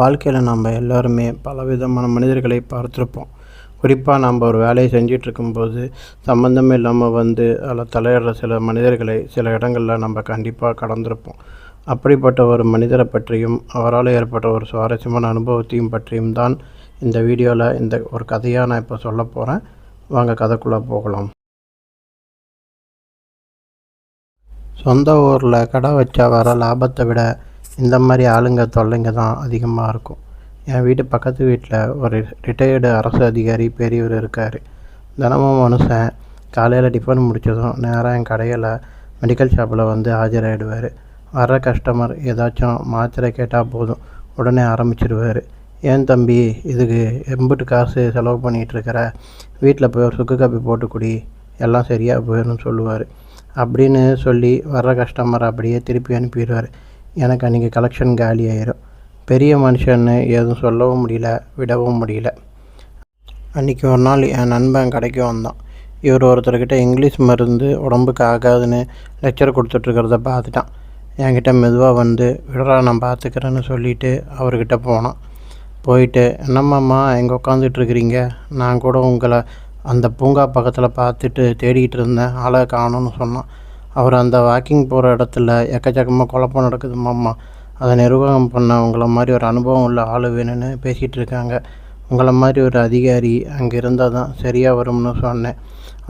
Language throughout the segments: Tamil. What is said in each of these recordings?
வாழ்க்கையில் நம்ம எல்லோருமே பலவிதமான மனிதர்களை பார்த்துருப்போம். குறிப்பாக நம்ம ஒரு வேலையை செஞ்சுட்டு இருக்கும்போது சம்மந்தமே இல்லாமல் வந்து அதில் தலையிடுற சில மனிதர்களை சில இடங்களில் நம்ம கண்டிப்பாக கடந்திருப்போம். அப்படிப்பட்ட ஒரு மனிதரை பற்றியும் அவரால் ஏற்பட்ட ஒரு சுவாரஸ்யமான அனுபவத்தையும் பற்றியும் தான் இந்த வீடியோவில் இந்த ஒரு கதையாக நான் இப்போ சொல்ல போகிறேன் வாங்க கதைக்குள்ளே போகலாம். சொந்த ஊரில் கடை வச்சா வர லாபத்தை விட இந்த மாதிரி ஆளுங்க தொல்லைங்க தான் அதிகமாக இருக்கும். என் வீட்டு பக்கத்து வீட்டில் ஒரு ரிட்டையர்டு அரசு அதிகாரி பெரியவர் இருக்கார். தினமும் மனுஷன் காலையில் டிஃபன் முடித்ததும் நேராக என் கடையில் மெடிக்கல் ஷாப்பில் வந்து ஆஜராகிடுவார் வர்ற கஸ்டமர் ஏதாச்சும் மாத்திரை கேட்டால் போதும் உடனே ஆரம்பிச்சிடுவார் ஏன் தம்பி இதுக்கு எம்பிட்டு காசு செலவு பண்ணிகிட்ருக்கிற வீட்டில் போய் ஒரு சுக்கு காப்பி போட்டு குடி எல்லாம் சரியாக போயிடும்னு சொல்லுவார். அப்படின்னு சொல்லி வர்ற கஸ்டமரை அப்படியே திருப்பி அனுப்பிடுவார். எனக்கு அன்றைக்கி கலெக்ஷன் காலி ஆயிரும். பெரிய மனுஷன்னு எதுவும் சொல்லவும் முடியல விடவும் முடியல. அன்றைக்கி ஒரு நாள் என் நண்பன் கடைக்கு வந்தான். இவர் ஒருத்தர்கிட்ட இங்கிலீஷ் மருந்து உடம்புக்கு ஆகாதுன்னு லெக்சர் கொடுத்துட்ருக்கிறத பார்த்துட்டான். என்கிட்ட மெதுவாக வந்து விடுறா நான் பார்த்துக்கிறேன்னு சொல்லிவிட்டு அவர்கிட்ட போனான். போயிட்டு என்னம்மாம்மா எங்கே உட்காந்துட்ருக்கிறீங்க நான் கூட உங்களை அந்த பூங்கா பக்கத்தில் பார்த்துட்டு தேடிக்கிட்டு இருந்தேன். ஆளை காணும்னு சொன்னான். அவர் அந்த வாக்கிங் போகிற இடத்துல எக்கச்சக்கமாக குழப்பம் நடக்குதுமாம்மா அதை நிர்வாகம் பண்ண உங்களை மாதிரி ஒரு அனுபவம் உள்ள ஆள் வேணும்னு பேசிகிட்டு இருக்காங்க. உங்களை மாதிரி ஒரு அதிகாரி அங்கே இருந்தால் தான் சரியாக வரும்னு சொன்னேன்.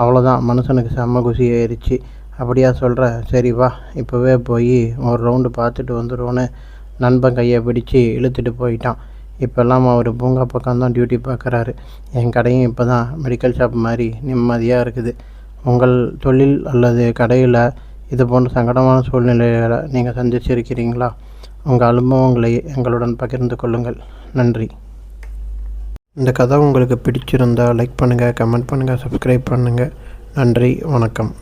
அவ்வளோதான் மனுஷனுக்கு செம்ம குசி ஆயிடுச்சு அப்படியா சொல்கிற சரி வா இப்போவே போய் ஒரு ரவுண்டு பார்த்துட்டு வந்துடுவோன்னு நண்பன் கையை பிடிச்சி இழுத்துட்டு போயிட்டான். இப்போல்லாம் அவர் பூங்கா பக்கம் தான் டியூட்டி பார்க்குறாரு. என் கடையும் இப்போ தான் மெடிக்கல் ஷாப் மாதிரி நிம்மதியாக இருக்குது. உங்கள் தொழில் அல்லது கடையில் இது போன்ற சங்கடமான சூழ்நிலைகளை நீங்கள் சந்திச்சிருக்கிறீங்களா? உங்கள் அனுபவங்களை எங்களுடன் பகிர்ந்து கொள்ளுங்கள். நன்றி. இந்த கதை உங்களுக்கு பிடிச்சிருந்தால் லைக் பண்ணுங்கள் கமெண்ட் பண்ணுங்கள் சப்ஸ்கிரைப் பண்ணுங்கள் நன்றி வணக்கம்.